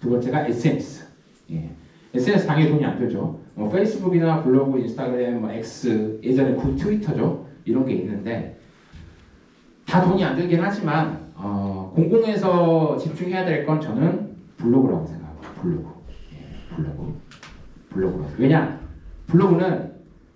두 번째가 SNS. 예. SNS 당연히 돈이 안 들죠. 뭐 페이스북이나 블로그, 인스타그램, 뭐 X, 예전에 구 트위터죠. 이런 게 있는데 다 돈이 안 들긴 하지만 어, 공공에서 집중해야 될 건 저는 블로그라고 생각합니다. 블로그. 예, 블로그. 블로그. 왜냐? 블로그는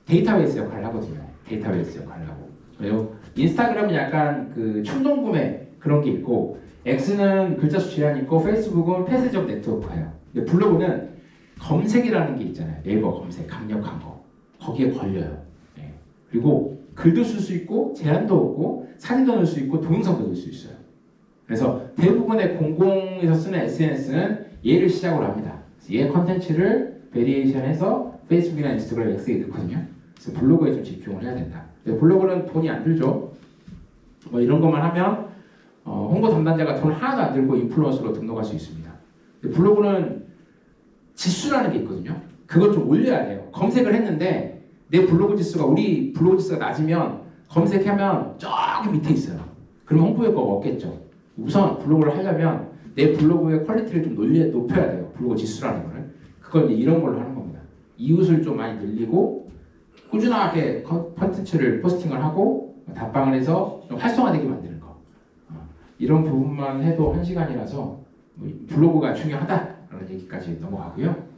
데이터베이스 역할을 하거든요. 데이터베이스 역할을 하고. 그리고 인스타그램은 약간 그 충동 구매 그런 게 있고 X는 글자 수 제한 있고 페이스북은 폐쇄적 네트워크예요. 근데 블로그는 검색이라는 게 있잖아요. 네이버 검색 강력한 거 거기에 걸려요. 예. 그리고 글도 쓸 수 있고 제한도 없고 사진도 넣을 수 있고 동영상도 넣을 수 있어요. 그래서 대부분의 공공에서 쓰는 SNS는 얘를 시작으로 합니다. 얘 컨텐츠를 베리에이션해서 페이스북이나 인스타그램 X에 넣거든요. 그래서 블로그에 좀 집중을 해야 된다. 블로그는 돈이 안 들죠. 뭐 이런 것만 하면 어, 홍보 담당자가 돈 하나도 안 들고 인플루언서로 등록할 수 있습니다. 블로그는 지수라는 게 있거든요. 그걸 좀 올려야 돼요. 검색을 했는데 내 블로그 지수가 우리 블로그 지수가 낮으면 검색하면 저기 밑에 있어요. 그럼 홍보 효과가 없겠죠. 우선 블로그를 하려면 내 블로그의 퀄리티를 좀 놀려, 높여야 돼요. 블로그 지수라는 거를. 그걸 이런 걸로 하는 겁니다. 이웃을 좀 많이 늘리고 꾸준하게 컨- 컨텐츠를 포스팅을 하고 답방을 해서 좀 활성화되게 만드는 이런 부분만 해도 한 시간이라서 뭐 블로그가 중요하다라는 얘기까지 넘어가고요.